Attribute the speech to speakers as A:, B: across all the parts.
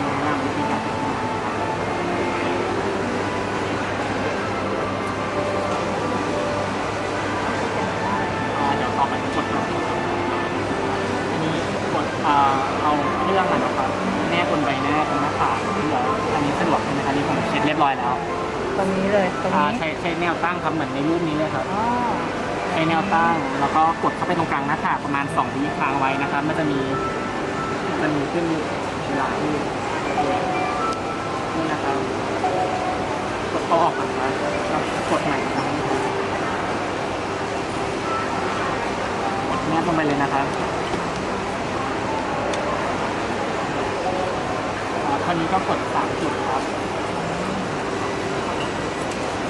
A: ำแนะนำวิธีการอ่าเดี๋ยวต่อไปกดก่อนอันนี้กดอ่าเอาเรื่องอะนะครับแนบบนใบหน้าตรงหน้าผากเดี๋ยวอันนี้สะดวกใช่ไหมครับอันนี้ผมเช็ดเรียบร้อยแล้ว
B: ตรงนี้เลยตรง
A: อ่า
B: นี้
A: ใช้ใช้แนวตั้งครับเหมือนในรูปนี้เลยครับ
B: อ๋อ
A: ใช้แนวตั้งแล้วก็กดเข้าไปตรงกลางหน้าผากประมาณ2วิค้างไว้นะครับ มันจะมีจะมีขึ้นเวลาที่ นี่นะครับกดเอาออกก่อนนะแล้วกดใหม่ครับกดแนบลงไปเลยนะครับคราวนี้ก็กดสามจุดครับ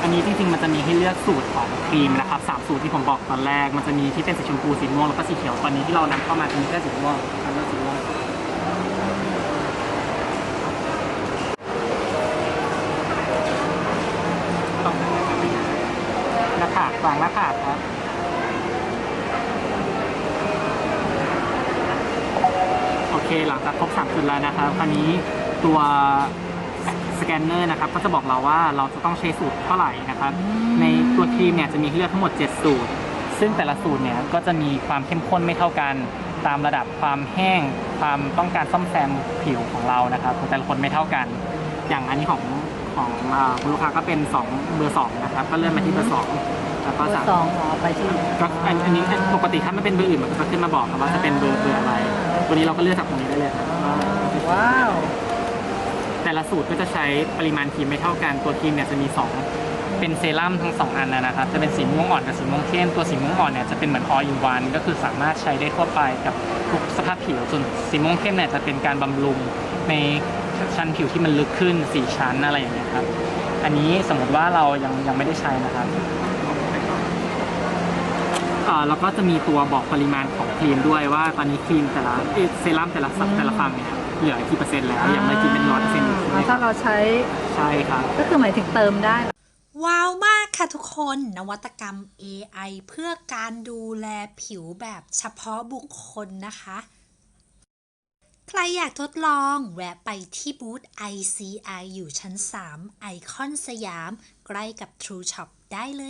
A: อันนี้จริงๆมันจะมีให้เลือกสูตรของครีมนะครับสามสูตรที่ผมบอกตอนแรก มันจะมีที่เป็นสีชมพูสีม่วงแล้วก็สีเขียว ตอนนี้ที่เรานำเข้ามาจะมีแค่สีม่วงอันนั้นสีม่วงหน้าผาก วางหน้าผากครับโอเคหลังจากครบสามจุดแล้วนะครับ คราวนี้ตัวสแกนเนอร์นะครับก็จะบอกเราว่าเราจะต้องใช้สูตรเท่าไหร่นะครับ ในตัวครีมเนี่ยจะมีให้เลือกทั้งหมด 7 สูตร ซึ่งแต่ละสูตรเนี่ยก็จะมีความเข้มข้นไม่เท่ากัน ตามระดับความแห้ง ความต้องการซ่อมแซมผิวของเรานะครับของแต่ละคนไม่เท่ากัน อย่างอันนี้ของของอ่าคุณลูกค้าก็เป็น 2 เบอร์2นะครับก็เลื่อนมาที่เบอร์2 แล้ว
B: เบ
A: ก็
B: อ
A: สาม
B: ร์สองอ๋อไปที่
A: ก็อันอันนี้ปกติถ้ามันเป็นเบอร์อื่นมันก็จะขึ้นมาบอกครับว่าจะเป็นเบอร์เบอร์อะไรตัวนี้เราก็เลือกจากตรงนี้ได้เลยครับว่า
B: ว้าว
A: แต่ละสูตรก็จะใช้ปริมาณครีมไม่เท่ากันตัวครีมเนี่ยจะมี2เป็นเซรั่มทั้ง2อันนะนะครับจะเป็นสีม่วงอ่อนกับสีม่วงเข้มตัวสีม่วงอ่อนเนี่ยจะเป็นเหมือน all in one ก็คือสามารถใช้ได้ทั่วไปกับทุกสภาพผิวส่วนสีม่วงเข้มเนี่ยจะเป็นการบำรุงในชั้นผิวที่มันลึกขึ้น4ชั้นอะไรอย่างเงี้ยครับ อันนี้สมมติว่าเรายังยังไม่ได้ใช้นะครับอ่า แล้วก็จะมีตัวบอกปริมาณของครีมด้วยว่าตอนนี้ครีมแต่ละเอ้ยเซรั่มแต่ละสัปแต่ละฝั่งเนี่ยเหลือกี่เปอร์เซ็นต์แล้วยังไม่กินเป็นร้อยเปอร์เซ็นต์อยู่ใช่ไหม
B: อ๋อ
A: ค
B: ถ้า
A: รับ
B: เราใช้
A: ใช่ครับ
B: ก็คือหมายถึงเติมได้เหรอ
C: ว้าวมากค่ะทุกคนนวัตกรรม AI เพื่อการดูแลผิวแบบเฉพาะบุคคลนะคะ ใครอยากทดลองแวะไปที่บูธ ICI อยู่ชั้น 3 ไอคอนสยาม ใกล้กับ True Shop ได้เลย